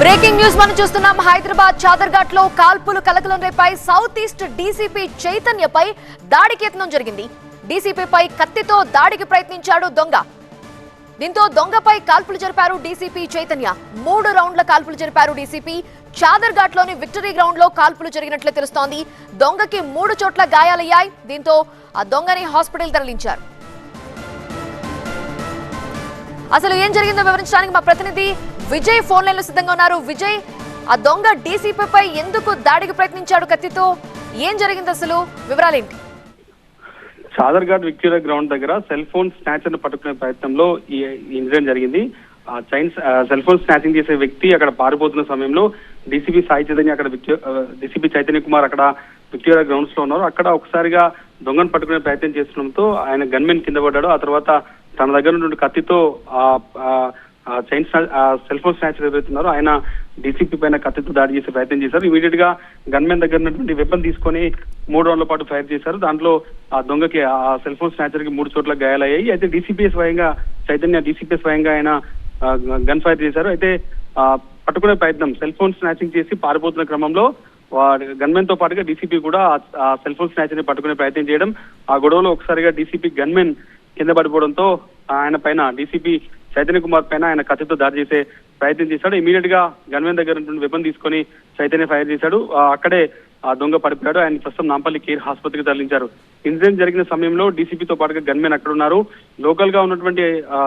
Breaking news మనం చూస్తున్నాం. హైదరాబాద్ చాదర్ఘాట్లో కాల్పులు కలకలం రేపాయి సౌత్ ఈస్ట్ డీసీపీ చైతన్యపై దాడికి యత్నం జరిగింది. డీసీపీపై కత్తితో దాడికి ప్రయత్నించాడు దొంగ. దీంతో దొంగపై కాల్పులు జరిపారు డీసీపీ చైతన్య. మూడు రౌండ్ల కాల్పులు జరిపారు డీసీపీ. చాదర్ఘాట్లోని విక్టరీ గ్రౌండ్లో కాల్పులు జరిగినట్లు తెలుస్తోంది. దొంగకి మూడు చోట్ల గాయాలయ్యాయి. దీంతో ఆ దొంగని హాస్పిటల్ తరలించారు. అసలు ఏం జరిగిందో వివరించడానికి మా ప్రతినిధి విజయ్ ఫోన్ లైన్లో సిద్ధంగా ఉన్నారు. విజయ్ ఆ దొంగ డీసీపీపై ఎందుకు దాడికి ప్రయత్నించాడు కత్తితో? ఏం జరిగింది అసలు? వివరాలేంటి చాదర్ఘాట్ విక్టోరియా గ్రౌండ్ దగ్గర సెల్ ఫోన్ స్నాచర్ పట్టుకునే ప్రయత్నంలో ఈ ఇన్సిడెంట్ జరిగింది. ఆ చైన్ సెల్ ఫోన్ స్నాచింగ్ చేసే వ్యక్తి అక్కడ పారిపోతున్న సమయంలో డీసీపీ సాయి చైతన్య అక్కడ డీసీపీ చైతన్య కుమార్ అక్కడ విక్టోరియా గ్రౌండ్స్లో ఉన్నారు. అక్కడ ఒకసారిగా దొంగను పట్టుకునే ప్రయత్నం చేస్తుండడంతో ఆయన గన్మెన్ కింద పడ్డాడు. ఆ తర్వాత తన దగ్గర నుండి కత్తితో ఆ చైన్ సెల్ ఫోన్ స్నాచర్ ఎవరైతున్నారో ఆయన డీసీపీ పైన కత్తితో దాడి చేసే ప్రయత్నం చేశారు. ఇమీడియట్గా గన్మెన్ దగ్గర ఉన్నటువంటి వెపన్ తీసుకొని మూడు రౌండ్ల పాటు ఫైర్ చేశారు. దాంట్లో ఆ దొంగకి ఆ సెల్ ఫోన్ స్నాచర్కి మూడు చోట్ల గాయాలయ్యాయి. అయితే డీసీపీ స్వయంగా చైతన్య డీసీపీ స్వయంగా ఆయన గన్ ఫైర్ చేశారు. అయితే ఆ, పట్టుకునే ప్రయత్నం సెల్ ఫోన్ స్నాచింగ్ చేసి పారిపోతున్న క్రమంలో గన్మెన్తో పాటుగా డీసీపీ కూడా ఆ సెల్ ఫోన్ స్నాచర్ని పట్టుకునే ప్రయత్నం చేయడం ఆ గొడవలో ఒకసారిగా డీసీపీ గన్మెన్ కింద పడిపోవడంతో ఆయన పైన డీసీపీ చైతన్య కుమార్ పైన ఆయన కత్తితో దాడి చేసే ప్రయత్నం చేశాడు. ఇమీడియట్గా గన్మెన్ దగ్గర నుండి వెపన్ తీసుకొని చైతన్య ఫైర్ చేశాడు. అక్కడే ఆ దొంగ పడిపోయాడు. ఆయన ప్రస్తుతం నాంపల్లి కేర్ ఆసుపత్రికి తరలించారు. ఇన్సిడెంట్ జరిగిన సమయంలో డీసీపీతో పాటుగా గన్మెన్ అక్కడ ఉన్నారు. లోకల్గా ఉన్నటువంటి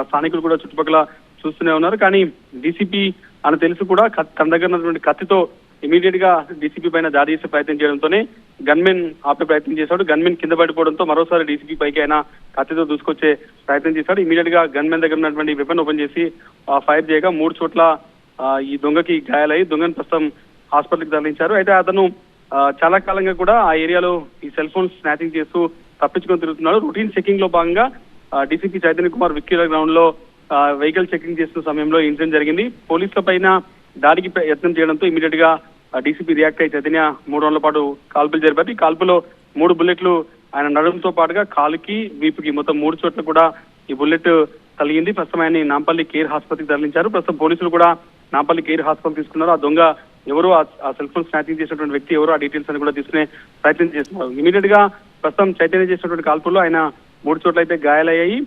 స్థానికులు కూడా చుట్టుపక్కల చూస్తూనే ఉన్నారు. కానీ డీసీపీ అని తెలుసు కూడా తన దగ్గర ఉన్నటువంటి కత్తితో ఇమీడియట్గా డీసీపీ పైన దాడి చేసే ప్రయత్నం చేయడంతోనే గన్మెన్ ఆపే ప్రయత్నం చేశాడు. గన్మెన్ కింద పడిపోవడంతో మరోసారి డీసీపీ పైకి ఆయన కత్తితో దూసుకొచ్చే ప్రయత్నం చేశాడు. ఇమీడియట్గా గన్మెన్ దగ్గర ఉన్నటువంటి వెపన్ ఓపెన్ చేసి ఫైర్ చేయగా మూడు చోట్ల ఈ దొంగకి గాయాలై దొంగను ప్రస్తుతం హాస్పిటల్కి తరలించారు. అయితే అతను చాలా కాలంగా కూడా ఆ ఏరియాలో ఈ సెల్ ఫోన్ స్నాచింగ్ చేస్తూ తప్పించుకొని తిరుగుతున్నాడు. రొటీన్ చెకింగ్లో భాగంగా డీసీపీ చైతన్య కుమార్ విక్కీల గ్రౌండ్లో వెహికల్ చెకింగ్ చేస్తున్న సమయంలో ఇన్సిడెంట్ జరిగింది. పోలీసుల పైన దాడికి యత్నం చేయడంతో ఇమీడియట్గా డీసీపీ రియాక్ట్ అయి చైతన్య మూడు రోజుల పాటు కాల్పులు జరిపారు. ఈ కాల్పులో మూడు బుల్లెట్లు ఆయన నడుముతో పాటుగా కాలుకి వీపుకి మొత్తం మూడు చోట్ల కూడా ఈ బుల్లెట్ కలిగింది ప్రస్తుతం ఆయన నాంపల్లి కేర్ ఆసుపత్రికి తరలించారు. ప్రస్తుతం పోలీసులు కూడా నాంపల్లి కేర్ హాస్పిటల్ తీసుకున్నారు. ఆ దొంగ ఎవరు? ఆ సెల్ ఫోన్ స్నాచింగ్ చేసినటువంటి వ్యక్తి ఎవరు? ఆ డీటెయిల్స్ అని కూడా తీసుకునే ప్రయత్నం చేస్తున్నారు. ఇమీడియట్గా ప్రస్తుతం చైతన్య చేసినటువంటి కాల్పుల్లో ఆయన మూడు చోట్ల అయితే గాయాలయ్యాయి.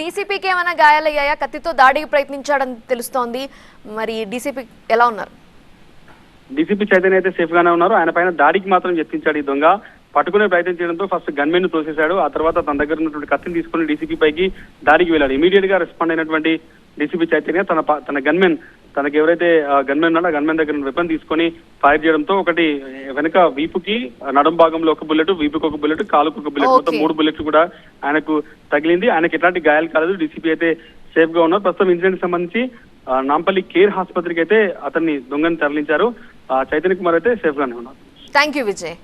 డీసీపీకి ఏమైనా గాయాలయ్యాయా? కత్తితో దాడికి ప్రయత్నించాడని తెలుస్తోంది. మరి డీసీపీ ఎలా ఉన్నారు? డీసీపీ చైతన్య అయితే సేఫ్ గానే ఉన్నారు. ఆయన పైన దాడికి మాత్రం యత్నించాడు ఈ దొంగ. పట్టుకునే ప్రయత్నం చేయడంతో ఫస్ట్ గన్మెన్ను తోసేశాడు. ఆ తర్వాత తన దగ్గర ఉన్నటువంటి కత్తిని తీసుకుని డీసీపీ పైకి దాడికి వెళ్ళాడు. ఇమీడియట్గా రెస్పాండ్ అయినటువంటి డీసీపీ చైతన్య తన తన గన్మెన్ తనకి ఎవరైతే గన్మెన్ ఉన్నాడో ఆ గన్మెన్ దగ్గర వెపన్ తీసుకొని ఫైర్ చేయడంతో ఒకటి వెనక వీపుకి నడుం భాగంలో ఒక బుల్లెట్ వీపుకి ఒక బుల్లెట్ కాలుకు ఒక బుల్లెట్ మొత్తం. మూడు బుల్లెట్లు కూడా ఆయనకు తగిలింది. ఆయనకి ఎట్లాంటి గాయాలు కాలేదు. డీసీపీ అయితే సేఫ్గా ఉన్నారు. ప్రస్తుతం ఇన్సిడెంట్ సంబంధించి నాంపల్లి కేర్ ఆసుపత్రికి అయితే అతన్ని దొంగని తరలించారు. చైతన్య కుమార్ అయితే సేఫ్ గానే ఉన్నారు. థ్యాంక్ యూ విజయ్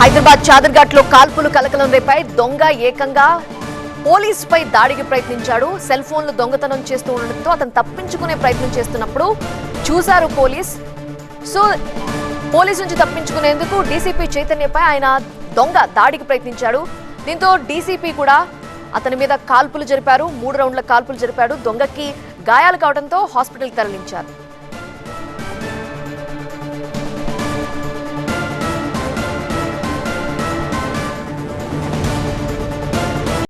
హైదరాబాద్ చాదర్ఘాట్లో కాల్పులు కలకలం రేపాయి. దొంగ ఏకంగా పోలీసుపై దాడికి ప్రయత్నించాడు. సెల్ ఫోన్లు దొంగతనం చేస్తూ ఉండడంతో అతను తప్పించుకునే ప్రయత్నం చేస్తున్నప్పుడు చూశారు పోలీస్. సో పోలీస్ నుంచి తప్పించుకునేందుకు డీసీపీ చైతన్యపై ఆయన దొంగ దాడికి ప్రయత్నించాడు. దీంతో డీసీపీ కూడా అతని మీద కాల్పులు జరిపారు. మూడు రౌండ్ల కాల్పులు జరిపాడు. దొంగకి గాయాలు కావడంతో హాస్పిటల్ తరలించారు.